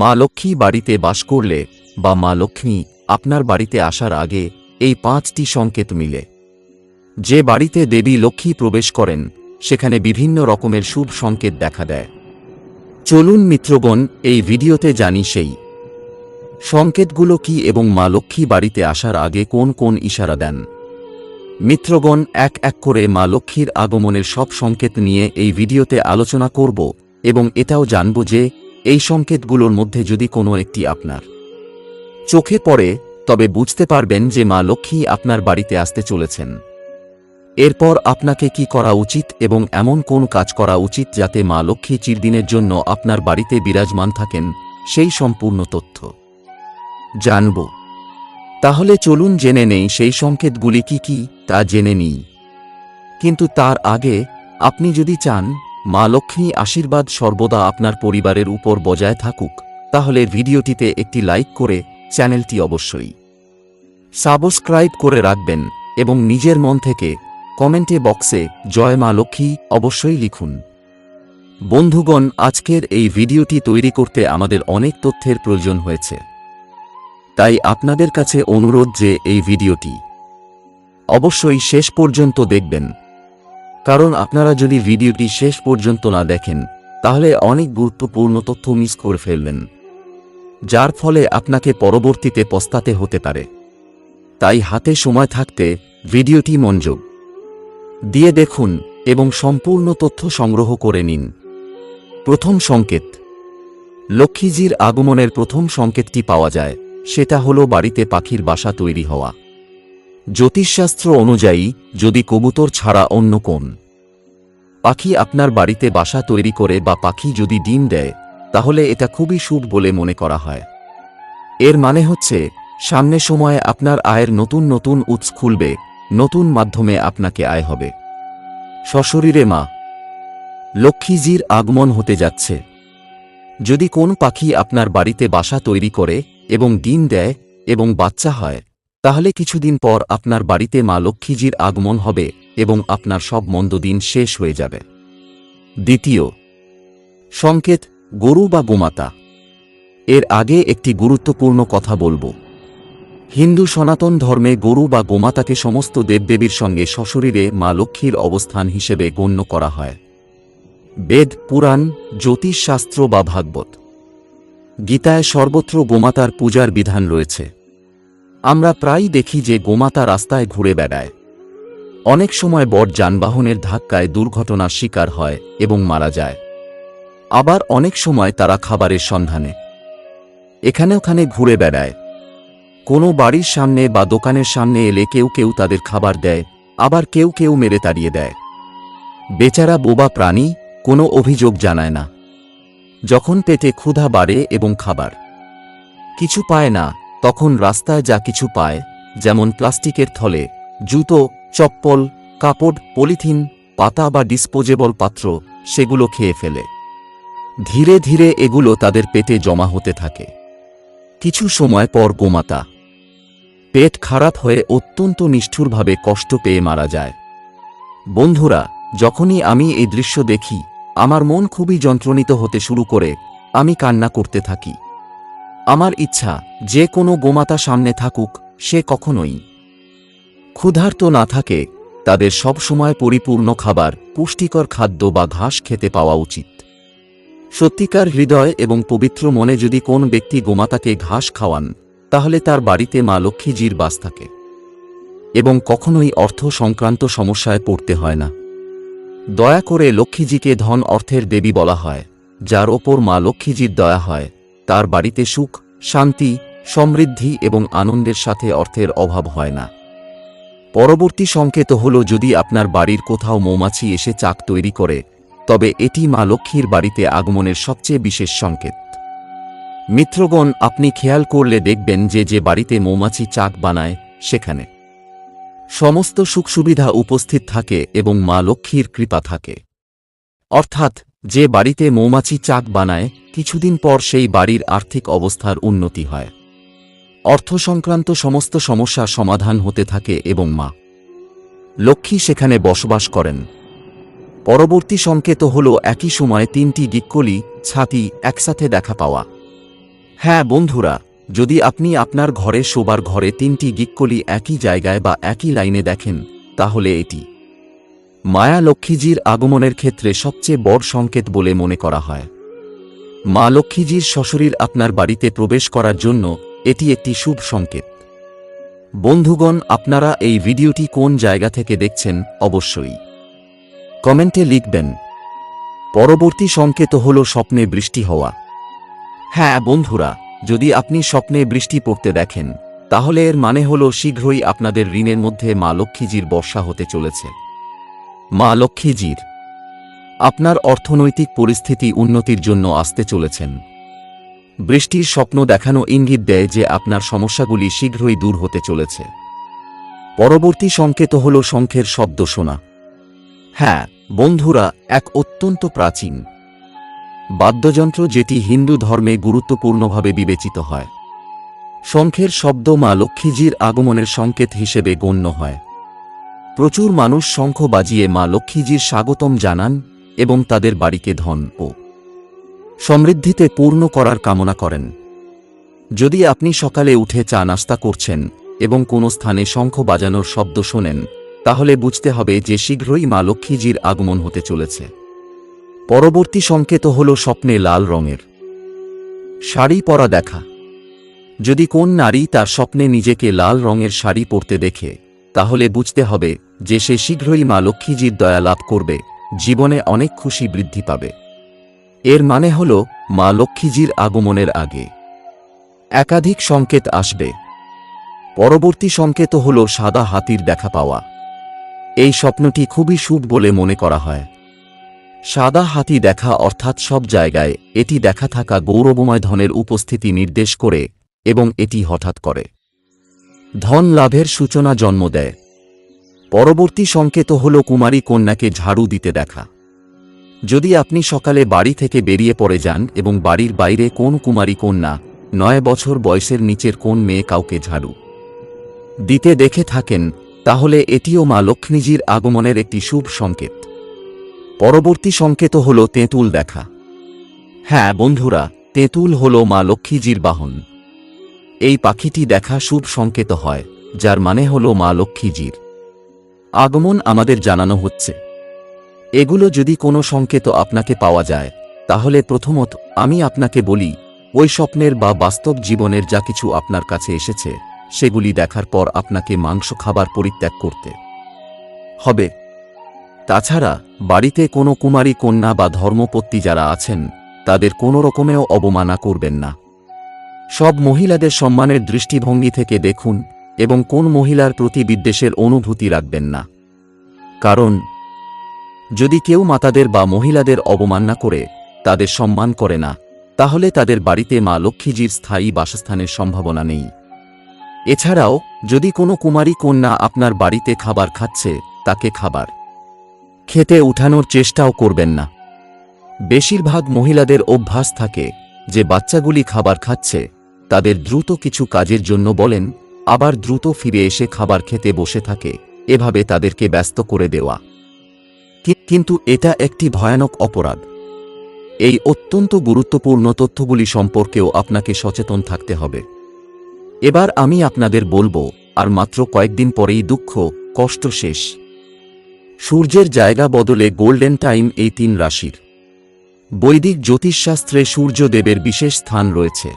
মা লক্ষ্মী বাড়িতে বাস করলে বা মা লক্ষ্মী আপনার বাড়িতে আসার আগে এই পাঁচটি সংকেত মিলে। যে বাড়িতে দেবী লক্ষ্মী প্রবেশ করেন, সেখানে বিভিন্ন রকমের শুভ সংকেত দেখা দেয়। চলুন মিত্রগণ, এই ভিডিওতে জানি সেই। সংকেতগুলো কি এবং মা লক্ষ্মী বাড়িতে আসার আগে কোন কোন ইশারা দেন? মিত্রগণ, এক এক করে মা লক্ষ্মীর আগমনের সব সংকেত নিয়ে এই ভিডিওতে আলোচনা করব এবং এটাও জানব যে এই সংকেতগুলোর মধ্যে যদি কোনো একটি আপনার চোখে পড়ে, তবে বুঝতে পারবেন যে মা লক্ষ্মী আপনার বাড়িতে আসতে চলেছেন। এরপর আপনাকে কি করা উচিত এবং এমন কোন কাজ করা উচিত যাতে মা লক্ষ্মী চিরদিনের জন্য আপনার বাড়িতে বিরাজমান থাকেন, সেই সম্পূর্ণ তথ্য। জানব। তাহলে চলুন জেনে নেই সেই সংকেতগুলি কি কি, তা জেনে নিই। কিন্তু তার আগে আপনি যদি চান মা লক্ষ্মী আশীর্বাদ সর্বদা আপনার পরিবারের উপর বজায় থাকুক। তাহলে ভিডিওটিতে একটি লাইক করে চ্যানেলটি অবশ্যই সাবস্ক্রাইব করে রাখবেন এবং নিজের মন থেকে কমেন্টে বক্সে জয় মা লক্ষ্মী অবশ্যই লিখুন। বন্ধুগণ, আজকের এই ভিডিওটি তৈরি করতে আমাদের অনেক তথ্যের প্রয়োজন হয়েছে। তাই আপনাদের কাছে অনুরোধ যে এই ভিডিওটি অবশ্যই শেষ পর্যন্ত দেখবেন। কারণ আপনারা যদি ভিডিওটি শেষ পর্যন্ত না দেখেন, তাহলে অনেক গুরুত্বপূর্ণ তথ্য মিস করে ফেলবেন। যার ফলে আপনাকে পরবর্তীতে পস্তাতে হতে পারে। তাই হাতে সময় থাকতে ভিডিওটি মনোযোগ দিয়ে দেখুন এবং সম্পূর্ণ তথ্য সংগ্রহ করে নিন। প্রথম সংকেত। লক্ষ্মীজির আগমনের প্রথম সংকেতটি পাওয়া যায়, সেটা হল বাড়িতে পাখির বাসা তৈরি হওয়া। জ্যোতিষশাস্ত্র অনুযায়ী, যদি কবুতর ছাড়া অন্য কোন পাখি আপনার বাড়িতে বাসা তৈরি করে বা পাখি যদি ডিম দেয়, তাহলে এটা খুবই শুভ বলে মনে করা হয়। এর মানে হচ্ছে, সামনে সময়ে আপনার আয়ের নতুন নতুন উৎস খুলবে, নতুন মাধ্যমে আপনাকে আয় হবে। সশরীরে মা, লক্ষ্মীজির আগমন হতে যাচ্ছে। যদি কোন পাখি আপনার বাড়িতে বাসা তৈরি করে এবং ডিম দেয় এবং বাচ্চা হয় তাহলে কিছুদিন পর আপনার বাড়িতে মা লক্ষ্মীজির আগমন হবে এবং আপনার সব মন্দ দিন শেষ হয়ে যাবে। দ্বিতীয়, সংকেত, গরু বা গোমাতা। এর আগে একটি গুরুত্বপূর্ণ কথা বলব। হিন্দু সনাতন ধর্মে গরু বা গোমাতাকে সমস্ত দেবদেবীর সঙ্গে সশরীরে মা লক্ষ্মীর অবস্থান হিসেবে গণ্য করা হয়। বেদ, পুরাণ, জ্যোতিষশাস্ত্র বা ভাগবত। গীতায় সর্বত্র গোমাতার পূজার বিধান রয়েছে। আমরা প্রায়ই দেখি যে গোমাতা রাস্তায় ঘুরে বেড়ায়। অনেক সময় বড় যানবাহনের ধাক্কায় দুর্ঘটনার শিকার হয় এবং মারা যায়। আবার অনেক সময় তারা খাবারের সন্ধানে। এখানে ওখানে ঘুরে বেড়ায়। কোনো বাড়ির সামনে বা দোকানের সামনে এলে কেউ কেউ তাদের খাবার দেয়, আবার কেউ কেউ মেরে তাড়িয়ে দেয়। বেচারা বোবা প্রাণী কোনো অভিযোগ জানায় না। যখন পেটে ক্ষুধা বাড়ে এবং খাবার। কিছু পায় না তখন রাস্তায় যা কিছু পায়, যেমন প্লাস্টিকের থলে, জুতো, চপ্পল, কাপড়, পলিথিন, পাতা বা ডিসপোজেবল পাত্র, সেগুলো খেয়ে ফেলে। ধীরে ধীরে এগুলো তাদের পেটে জমা হতে থাকে। কিছু সময় পর গোমাতা। পেট খারাপ হয়ে অত্যন্ত নিষ্ঠুরভাবে কষ্ট পেয়ে মারা যায়। বন্ধুরা, যখনই আমি এই দৃশ্য দেখি, আমার মন খুবই যন্ত্রণিত হতে শুরু করে, আমি কান্না করতে থাকি। আমার ইচ্ছা, যে কোনো গোমাতা সামনে থাকুক, সে কখনোই। ক্ষুধার্ত না থাকে, তাদের সব সময় পরিপূর্ণ খাবার, পুষ্টিকর খাদ্য বা ঘাস খেতে পাওয়া উচিত। সত্যিকার হৃদয় এবং পবিত্র মনে যদি কোন ব্যক্তি গোমাতাকে ঘাস খাওয়ান, তাহলে তার বাড়িতে মা লক্ষ্মীজির বাস থাকে। এবং কখনোই অর্থ সংক্রান্ত সমস্যায় পড়তে হয় না। দয়া করে লক্ষ্মীজিকে ধন অর্থের দেবী বলা হয়, যার ওপর মা লক্ষ্মীজির দয়া হয়। তার বাড়িতে সুখ, শান্তি, সমৃদ্ধি এবং আনন্দের সাথে অর্থের অভাব হয় না। পরবর্তী সংকেত হল যদি আপনার বাড়ির কোথাও মৌমাছি এসে চাক তৈরি করে, তবে এটি মা লক্ষ্মীর বাড়িতে আগমনের সবচেয়ে বিশেষ সংকেত। মিত্রগণ, আপনি খেয়াল করলে দেখবেন যে যে বাড়িতে মৌমাছি চাক বানায়, সেখানে সমস্ত সুখ সুবিধা উপস্থিত থাকে এবং মা লক্ষ্মীর কৃপা থাকে। অর্থাৎ যে বাড়িতে মৌমাছি চাক বানায়, কিছুদিন পর সেই বাড়ির আর্থিক অবস্থার উন্নতি হয়। অর্থ সংক্রান্ত সমস্ত সমস্যা সমাধান হতে থাকে এবং মা। লক্ষ্মী সেখানে বসবাস করেন। পরবর্তী সংকেত হল একই সময়ে তিনটি গিক্কলি, ছাতি একসাথে দেখা পাওয়া। হ্যাঁ বন্ধুরা, যদি আপনি আপনার ঘরে শোবার ঘরে তিনটি গিক্কলি একই জায়গায় বা একই লাইনে দেখেন, তাহলে এটি মায়া লক্ষ্মীজির আগমনের ক্ষেত্রে সবচেয়ে বড় সংকেত বলে মনে করা হয়। মা লক্ষ্মীজির সশরীর আপনার বাড়িতে প্রবেশ করার জন্য এটি একটি শুভ সংকেত। বন্ধুগণ, আপনারা এই ভিডিওটি কোন জায়গা থেকে দেখছেন অবশ্যই কমেন্টে লিখবেন। পরবর্তী সংকেত হল স্বপ্নে বৃষ্টি হওয়া। হ্যাঁ বন্ধুরা, যদি আপনি স্বপ্নে বৃষ্টি পড়তে দেখেন, তাহলে এর মানে হল শীঘ্রই আপনাদের ঋণের মধ্যে মা লক্ষ্মীজির বর্ষা হতে চলেছে। মা লক্ষ্মীজির। আপনার অর্থনৈতিক পরিস্থিতি উন্নতির জন্য আসতে চলেছেন। বৃষ্টির স্বপ্ন দেখানো ইঙ্গিত দেয় যে আপনার সমস্যাগুলি শীঘ্রই দূর হতে চলেছে। পরবর্তী সংকেত হল শঙ্খের শব্দ শোনা। হ্যাঁ বন্ধুরা, এক অত্যন্ত প্রাচীন। বাদ্যযন্ত্র যেটি হিন্দু ধর্মে গুরুত্বপূর্ণভাবে বিবেচিত হয়। শঙ্খের শব্দ মা লক্ষ্মীজির আগমনের সংকেত হিসেবে গণ্য হয়। প্রচুর মানুষ শঙ্খ বাজিয়ে মা লক্ষ্মীজির স্বাগতম জানান এবং তাদের বাড়িকে ধন ও সমৃদ্ধিতে পূর্ণ করার কামনা করেন। যদি আপনি সকালে উঠে চা নাস্তা করছেন এবং কোনো স্থানে শঙ্খ বাজানোর শব্দ শোনেন, তাহলে বুঝতে হবে যে শীঘ্রই মা লক্ষ্মীজির আগমন হতে চলেছে। পরবর্তী সংকেত হল স্বপ্নে লাল রঙের শাড়ি পরা দেখা। যদি কোন নারী তার স্বপ্নে নিজেকে লাল রঙের শাড়ি পরতে দেখে তাহলে বুঝতে হবে যে সে শীঘ্রই মা লক্ষ্মীজির দয়া লাভ করবে, জীবনে অনেক খুশি বৃদ্ধি পাবে। এর মানে হল, মা লক্ষ্মীজির আগমনের আগে। একাধিক সংকেত আসবে। পরবর্তী সংকেত হল সাদা হাতির দেখা পাওয়া। এই স্বপ্নটি খুবই শুভ বলে মনে করা হয়। সাদা হাতি দেখা অর্থাৎ সব জায়গায় এটি দেখা থাকা গৌরবময় ধনের উপস্থিতি নির্দেশ করে এবং এটি হঠাৎ করে। ধন লাভের সূচনা জন্ম দেয়। পরবর্তী সংকেত হল কুমারী কন্যাকে ঝাড়ু দিতে দেখা। যদি আপনি সকালে বাড়ি থেকে বেরিয়ে পড়ে যান এবং বাড়ির বাইরে কোন কুমারী কন্যা নয় বছর বয়সের নিচের কোন মেয়ে কাউকে ঝাড়ু দিতে দেখে থাকেন, তাহলে এটিও মা লক্ষ্মীজির আগমনের একটি শুভ সংকেত। পরবর্তী সংকেত হল তেঁতুল দেখা। হ্যাঁ বন্ধুরা, তেঁতুল হল মা লক্ষ্মীজির বাহন। এই পাখিটি দেখা শুভ সংকেত হয়, যার মানে হল মা লক্ষ্মীজির আগমন আমাদের জানানো হচ্ছে। এগুলো যদি কোনো সংকেত আপনাকে পাওয়া যায়, তাহলে প্রথমত আমি আপনাকে বলি, ওই স্বপ্নের বা বাস্তব জীবনের যা কিছু আপনার কাছে এসেছে, সেগুলি দেখার পর আপনাকে মাংস খাবার পরিত্যাগ করতে হবে। তাছাড়া, বাড়িতে কোনো কুমারী কন্যা বা ধর্মপত্নী যারা আছেন, তাদের কোনো রকমেও অবমানা করবেন না। সব মহিলাদের সম্মানের দৃষ্টিভঙ্গি থেকে দেখুন এবং কোন মহিলার প্রতি বিদ্বেষের অনুভূতি রাখবেন না। কারণ, যদি কেউ মাতাদের বা মহিলাদের অবমাননা করে, তাদের সম্মান করে না, তাহলে তাদের বাড়িতে মা লক্ষ্মীজির স্থায়ী বাসস্থানের সম্ভাবনা নেই। এছাড়াও, যদি কোনো কুমারী কন্যা আপনার বাড়িতে খাবার খাচ্ছে, তাকে খাবার। খেতে উঠানোর চেষ্টাও করবেন না। বেশিরভাগ মহিলাদের অভ্যাস থাকে যে বাচ্চাগুলি খাবার খাচ্ছে, তাদের দ্রুত কিছু কাজের জন্য বলেন, আবার দ্রুত ফিরে এসে খাবার খেতে বসে থাকে, এভাবে তাদেরকে ব্যস্ত করে দেওয়া। কিন্তু এটা একটি ভয়ানক অপরাধ। এই অত্যন্ত গুরুত্বপূর্ণ তথ্যগুলি সম্পর্কেও আপনাকে সচেতন থাকতে হবে। এবার আমি আপনাদের বলব, আর মাত্র কয়েকদিন পরেই দুঃখ, কষ্ট শেষ। সূর্যের জায়গা বদলে গোল্ডেন টাইম এই তিন রাশির। বৈদিক জ্যোতিষশাস্ত্রে সূর্যদেবের বিশেষ স্থান রয়েছে।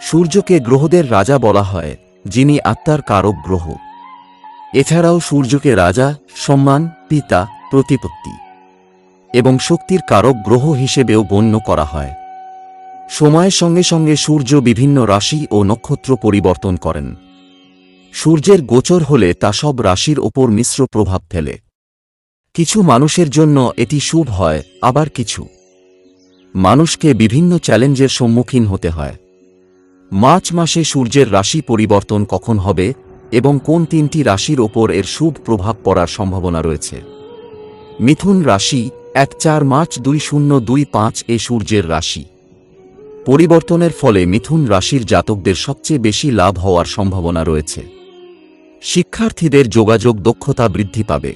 সূর্যকে গ্রহদের রাজা বলা হয়, যিনি আত্মার কারক গ্রহ। এছাড়াও সূর্যকে রাজা, সম্মান, পিতা, প্রতিপত্তি এবং শক্তির কারক গ্রহ হিসেবেও গণ্য করা হয়। সময়ের সঙ্গে সঙ্গে সূর্য বিভিন্ন রাশি ও নক্ষত্র পরিবর্তন করেন। সূর্যের গোচর হলে তা সব রাশির ওপর মিশ্র প্রভাব ফেলে। কিছু মানুষের জন্য এটি শুভ হয়, আবার কিছু। মানুষকে বিভিন্ন চ্যালেঞ্জের সম্মুখীন হতে হয়। মার্চ মাসে সূর্যের রাশি পরিবর্তন কখন হবে এবং কোন তিনটি রাশির ওপর এর শুভ প্রভাব পড়ার সম্ভাবনা রয়েছে? মিথুন রাশি এক চার মার্চ দুই শূন্য দুই পাঁচ এ সূর্যের রাশি। পরিবর্তনের ফলে মিথুন রাশির জাতকদের সবচেয়ে বেশি লাভ হওয়ার সম্ভাবনা রয়েছে। শিক্ষার্থীদের যোগাযোগ দক্ষতা বৃদ্ধি পাবে।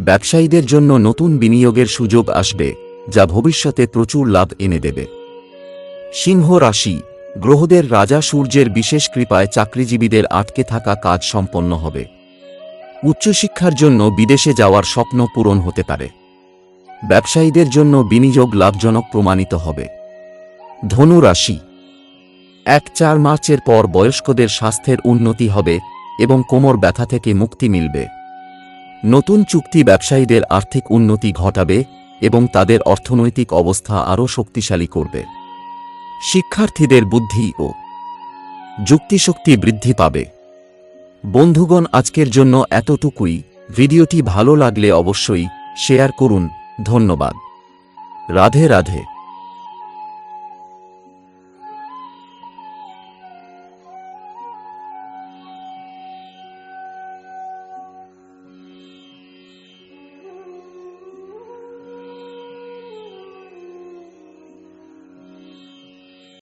ব্যবসায়ীদের জন্য নতুন বিনিয়োগের সুযোগ আসবে যা ভবিষ্যতে প্রচুর লাভ এনে দেবে। সিংহ রাশি, গ্রহদের রাজা সূর্যের বিশেষ কৃপায় চাকরিজীবীদের আটকে থাকা কাজ সম্পন্ন হবে। উচ্চশিক্ষার জন্য বিদেশে যাওয়ার স্বপ্ন পূরণ হতে পারে। ব্যবসায়ীদের জন্য বিনিয়োগ লাভজনক প্রমাণিত হবে। ধনু রাশি, এক চার মার্চের পর বয়স্কদের স্বাস্থ্যের উন্নতি হবে এবং কোমর ব্যথা থেকে মুক্তি মিলবে। নতুন চুক্তি ব্যবসায়ীদের আর্থিক উন্নতি ঘটাবে এবং তাদের অর্থনৈতিক অবস্থা আরও শক্তিশালী করবে। শিক্ষার্থীদের বুদ্ধি ও যুক্তিশক্তি বৃদ্ধি পাবে। বন্ধুগণ, আজকের জন্য এতটুকুই। ভিডিওটি ভালো লাগলে অবশ্যই শেয়ার করুন। ধন্যবাদ। রাধে রাধে।